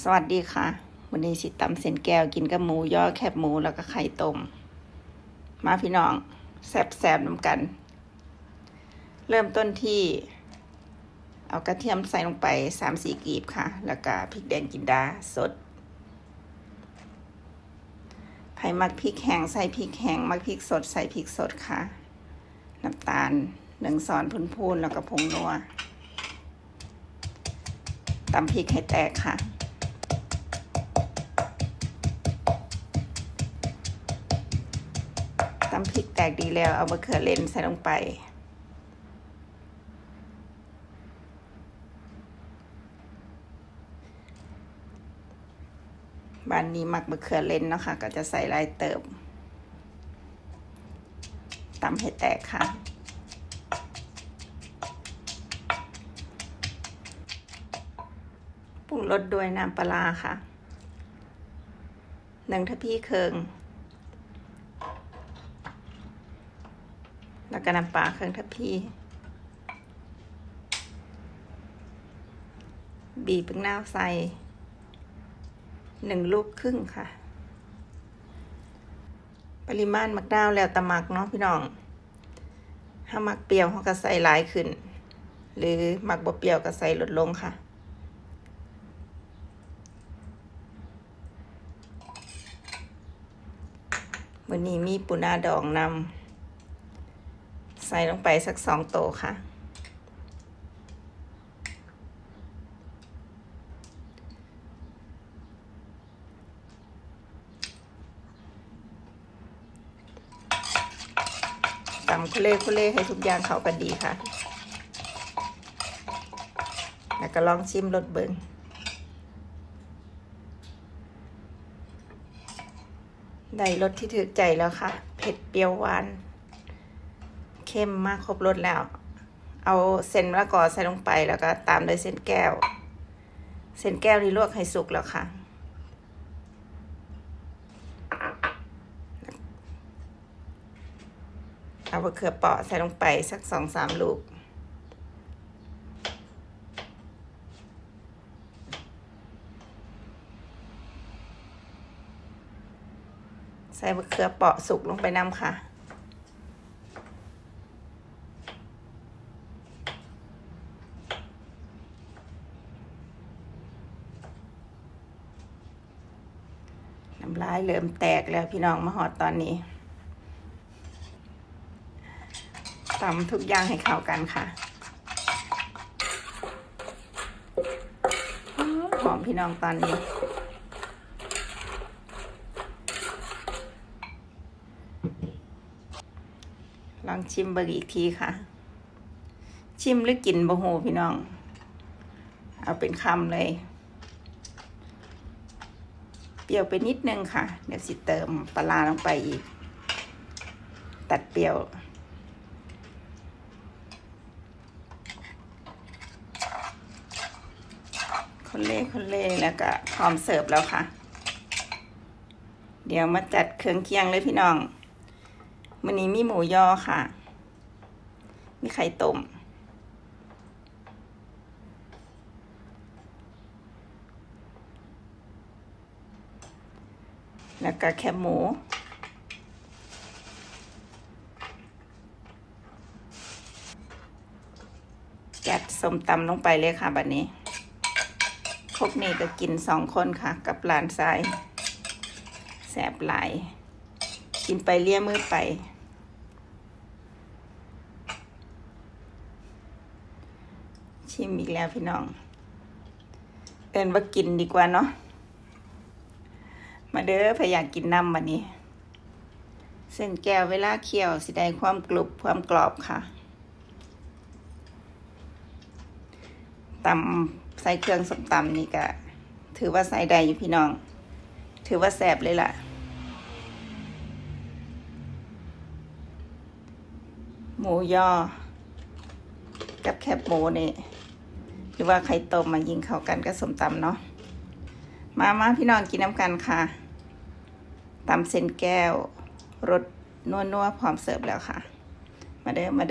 สวัสดีค่ะ วันนี้สิตำเส้นแก้วกินกับหมูย่อแคบหมูแล้วก็ไข่ต้ม มาพี่น้อง แซบแซบน้ำกัน เริ่มต้นที่ เอากระเทียมใส่ลงไปสามสี่กีบค่ะ แล้วก็พริกแดงจินดาสดไผ่มักพริกแห้งใส่พริกแห้งมักพริกสดใส่พริกสดค่ะ น้ำตาลหนึ่งช้อนพูนๆแล้วก็ผงนัวตำพริกให้แตกค่ะำพริกแตกดีแล้วเอามะเขือเลนใส่ลงไป บานนี้หมักมะเขือเลนเนาะค่ะ ก็จะใส่ลายเติมตำให้แตกค่ะปรุงรสด้วยน้ำปลาค่ะหนึ่งทัพพี่เคิง แล้วก็น้ำปลาเครื่องทัพพีบีบเป็นนาวใส่หนึ่งลูกครึ่งค่ะ ปริมาณมักนาวแล้วตะมักเนาะพี่น้อง ถ้ามักเปรี้ยวเขาก็ใส่หลายขึ้น หรือมักบ่เปรี้ยวก็ใส่ลดลงค่ะ วันนี้มีปูนาดองนำ ส่ลงไปสักสองโตค่ะ ตำคุเล่คุเล่ให้ทุกอย่างเข้ากันดีค่ะ แล้วก็ลองชิมรสเบิงได้รสที่ถือใจแล้วค่ะ เผ็ดเปรี้ยวหวาน เข้มมากครบรสแล้ว เอาเส้นมะละกอใส่ลงไปแล้วก็ตามด้วยเส้นแก้ว เส้นแก้วนี่ลวกให้สุกแล้วค่ะ เอามะเขือเปราะใส่ลงไปสักสองสามลูกใส่มะเขือเปราะสุกลงไปน้ำค่ะ น้ำลายเริ่มแตกแล้วพี่น้องมาหอดตอนนี้ตำทุกอย่างให้เข้ากันค่ะหอมพี่น้องตอนนี้ลองชิมเบอร์อีกทีค่ะ ชิมหรือกินบะโหพี่น้อง เอาเป็นคำเลย รี้ยวไปนิดนึงค่ะ เดี๋ยวสิเติมปลาร้าลงไปอีก ตัดเปรี้ยว คนเล่คนเล่แล้วก็พร้อมเสิร์ฟแล้วค่ะ เดี๋ยวมาจัดเครื่องเคียงเลยพี่น้องวันนี้มีหมูยอค่ะ มีไข่ต้ม แล้วก็แคบหมู จัดส้มตำลงไปเลยค่ะบัดนี้พวกนี้ก็กินสองคนค่ะ กับหลานชายแสบหลาย กินไปเลี่ยมือไป ชิมอีกแล้วพี่น้อง เอินว่ากินดีกว่าเนาะ เด้อพยายากกินน้ำวันนี้ เส้นแก้วเวลาเคี่ยวสิได้ความกรุบความกรอบค่ะตำใส่เครื่องสมตำนี่ก็ถือว่าใส่ได้อยู่พี่น้อง ถือว่าแสบเลยล่ะ หมูยอ กับแคบหมูนี่หรือว่าไข่ต้มมายิงเข้ากันกับสมตำเนาะมามาพี่น้องกินน้ำกันค่ะ ตำเส้นแก้วรสนัวๆพร้อมเสิร์ฟแล้วค่ะ มาเด้อมา